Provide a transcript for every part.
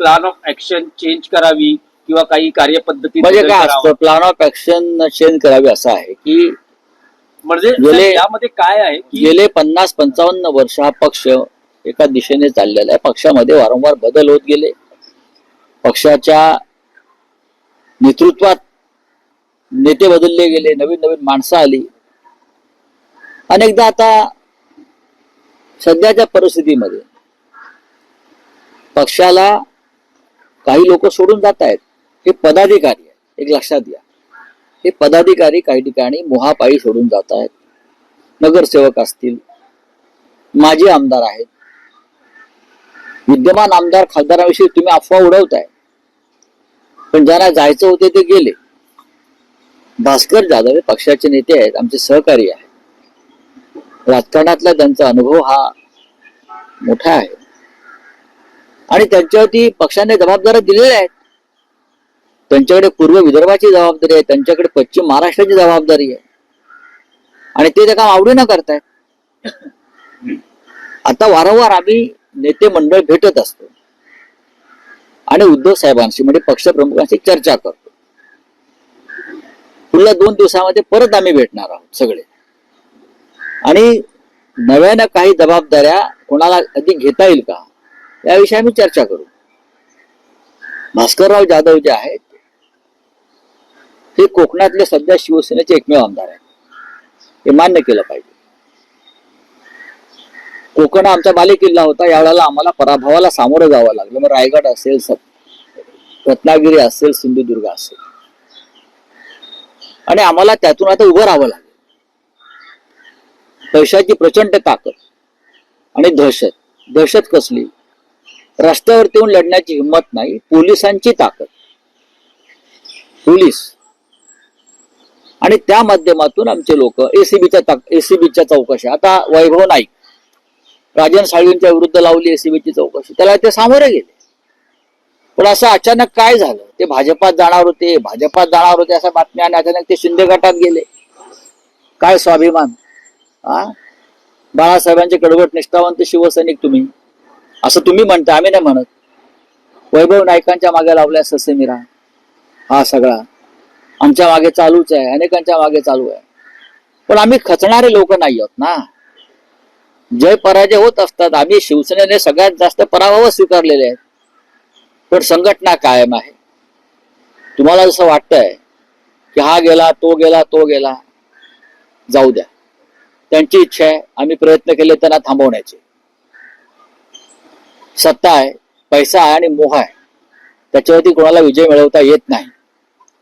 Plan of action change करावी किंवा काही कार्यपद्धती म्हणजे काय. असतं? प्लॅन ऑफ ऍक्शन चेंज करावी असं आहे की म्हणजे गेले- यामध्ये काय आहे की गेले पन्नास पंचावन्न वर्ष हा पक्ष एका दिशेने चाललेला आहे. पक्षामध्ये वारंवार बदल होत गेले. पक्षाच्या नेतृत्वात नेते बदलले गेले नवीन नवीन माणसं आली. अनेकदा आता सध्याच्या परिस्थितीमध्ये पक्षाला काही लोक सोडून जात आहेत हे पदाधिकारी आहेत. एक लक्षात घ्या. हे पदाधिकारी काही ठिकाणी मोहापायी सोडून जात आहेत नगरसेवक असतील. माजी आमदार आहेत. विद्यमान आमदार खासदाराविषयी तुम्ही अफवा उडवताय. पण ज्यांना जायचं होते ते गेले. भास्कर जाधव हे पक्षाचे नेते आहेत. आमचे सहकारी आहेत. राजकारणातला त्यांचा अनुभव हा मोठा आहे. आणि त्यांच्यावरती पक्षाने जबाबदाऱ्या दिलेल्या आहेत. त्यांच्याकडे पूर्व विदर्भाची जबाबदारी आहे त्यांच्याकडे पश्चिम महाराष्ट्राची जबाबदारी आहे. आणि ते ते काम आवडीनं करतायत. आता वारंवार आम्ही नेते मंडळ भेटत असतो. आणि उद्धव साहेबांशी म्हणजे पक्षप्रमुखांशी चर्चा करतो. पुढल्या दोन दिवसामध्ये परत आम्ही भेटणार आहोत सगळे. आणि नव्यानं काही जबाबदाऱ्या कोणाला अधिक घेता येईल का? याविषयी आम्ही चर्चा करू. भास्करराव जाधव जे आहेत हे कोकणातले सध्या शिवसेनेचे एकमेव आमदार आहेत. हे मान्य केलं पाहिजे. कोकण हा आमचा बालेकिल्ला होता. यावेळेला आम्हाला पराभवाला सामोरं जावं लागलं. मग रायगड असेल सत- रत्नागिरी असेल सिंधुदुर्ग असेल. आणि आम्हाला त्यातून आता उभं राहावं लागेल. पैशाची प्रचंड ताकद आणि दहशत. दहशत कसली? रस्त्यावरती येऊन लढण्याची हिंमत नाही पोलिसांची ताकद. पोलीस. आणि त्या माध्यमातून आमचे लोक एसीबीच्या एसीबीच्या चौकशी. आता वैभव नाईक राजन साळवींच्या विरुद्ध लावली एसीबीची चौकशी. त्याला ते सामोरे गेले. पण असं अचानक काय झालं? ते भाजपात जाणार होते भाजपात जाणार होते अशा बातम्या आणि अचानक ते शिंदे गटात गेले. काय स्वाभिमान? हा बाळासाहेबांचे कडवट निष्ठावंत शिवसैनिक तुम्ही. असं तुम्ही म्हणता आम्ही नाही म्हणत. वैभव नायकांच्या मागे लावल्या ससेमिरा हा. सगळा. आमच्या मागे चालूच आहे अनेकांच्या मागे चालू आहे. पण आम्ही खचणारे लोक नाही आहोत ना. जय पराजय होत असतात आम्ही शिवसेनेने सगळ्यात जास्त पराभव स्वीकारलेले आहेत. पण संघटना कायम आहे. तुम्हाला जसं वाटतंय की हा गेला तो गेला तो गेला. जाऊ द्या. त्यांची इच्छा आहे आम्ही प्रयत्न केले त्यांना थांबवण्याचे. सत्ता आहे पैसा आहे आणि मोह आहे. त्याच्यावरती कोणाला विजय मिळवता येत नाही.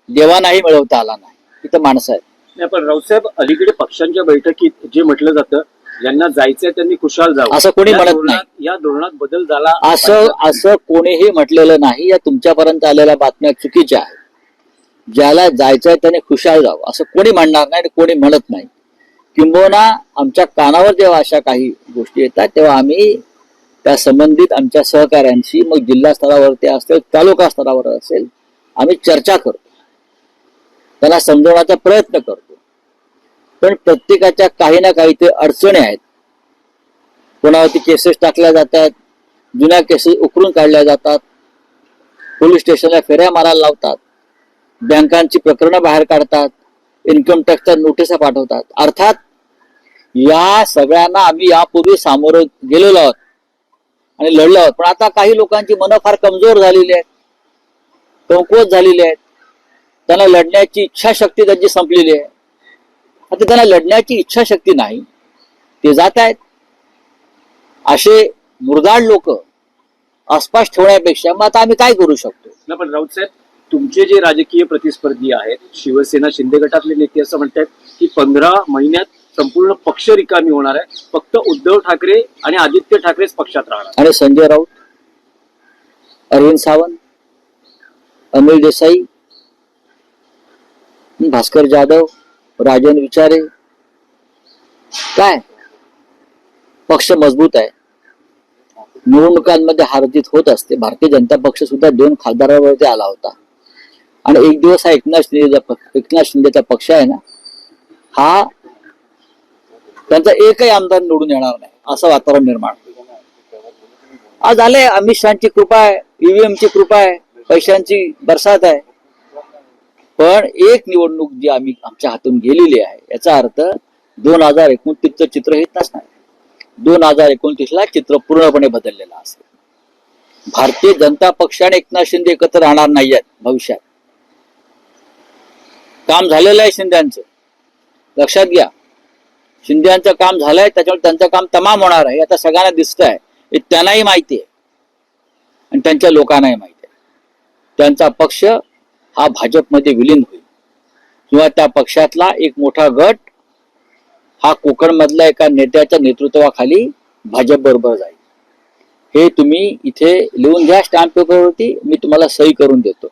देवानाही मिळवता आला नाही. इथं माणसं आहेत. नाही पण रावसाहेब अलीकडे पक्षांच्या बैठकीत जे म्हटलं जातं ज्यांना जायचंय त्यांनी खुशाल जावं. असं कोणी म्हणत धोरणात- या धोरणात बदल झाला असं. असं कोणीही म्हटलेलं नाही. या तुमच्यापर्यंत आलेल्या बातम्या चुकीच्या आहेत. ज्याला जायचंय त्याने खुशाल जावं. असं कोणी म्हणणार नाही आणि कोणी म्हणत नाही. किंबहुना आमच्या कानावर जेव्हा अशा काही गोष्टी येतात तेव्हा आम्ही त्या संबंधित आमच्या सहकाऱ्यांशी मग जिल्हा स्तरावरती असेल तालुका स्तरावर असेल आम्ही चर्चा करतो. त्यांना समजवण्याचा प्रयत्न करतो. पण प्रत्येकाच्या काही ना काही ते अडचणी आहेत. कोणावरती केसेस टाकल्या जातात जुन्या केसेस उकरून काढल्या जातात पोलीस स्टेशनला फेऱ्या मारायला लावतात बँकांची प्रकरणं बाहेर काढतात इन्कम टॅक्सच्या नोटिसा पाठवतात. अर्थात या सगळ्यांना आम्ही यापूर्वी सामोरं गेलेलो आहोत. आणि लढलो. आहोत पण आता काही लोकांची मनं फार कमजोर झालेली आहेत. कमकुवत झालेली आहेत. त्यांना लढण्याची इच्छाशक्ती त्यांची संपलेली आहे. आता त्यांना लढण्याची इच्छाशक्ती नाही. ते जात आहेत. असे मुरदाड लोक आसपास ठेवण्यापेक्षा मग आता आम्ही काय करू शकतो? नाही पण राऊत साहेब तुमचे जे राजकीय प्रतिस्पर्धी आहेत शिवसेना शिंदे गटातले नेते असं म्हणतात की पंधरा महिन्यात संपूर्ण पक्ष रिकामी होणार आहे. फक्त उद्धव ठाकरे आणि आदित्य ठाकरेच पक्षात राहणार. आणि संजय राऊत अरविंद सावंत अनिल देसाई भास्कर जाधव राजन विचारे. काय? पक्ष मजबूत आहे. निवडणुकांमध्ये हारतीत होत असते. भारतीय जनता पक्ष सुद्धा दोन खासदारावरती आला होता. आणि एक दिवस हा एकनाथ शिंदेचा एकनाथ शिंदेचा पक्ष आहे ना हा त्यांचा एकही आमदार निवडून येणार नाही असं वातावरण निर्माण. आज आले अमित शहाची कृपा आहे ईव्हीएमची कृपा आहे पैशांची बरसात आहे. पण एक निवडणूक जी आम्ही आमच्या हातून गेलेली आहे याचा अर्थ दोन हजार एकोणतीसचं चित्र हेच नसणार दोन हजार एकोणतीसला चित्र पूर्णपणे बदललेलं असेल. भारतीय जनता पक्ष आणि एकनाथ शिंदे एकत्र राहणार नाही आहेत भविष्यात. काम झालेलं आहे शिंद्यांचं. लक्षात घ्या. शिंद्यांचं काम झालंय त्याच्यामुळे त्यांचं काम तमाम होणार आहे. आता सगळ्यांना दिसत आहे हे त्यांनाही माहिती आहे. आणि त्यांच्या लोकांनाही माहिती आहे. त्यांचा पक्ष हा भाजपमध्ये विलीन होईल. किंवा त्या पक्षातला एक मोठा गट हा कोकणमधल्या एका नेत्याच्या नेतृत्वाखाली भाजप बरोबर जाईल. हे तुम्ही इथे लिहून घ्या स्टॅम्प पेपरवरती मी तुम्हाला सही करून देतो.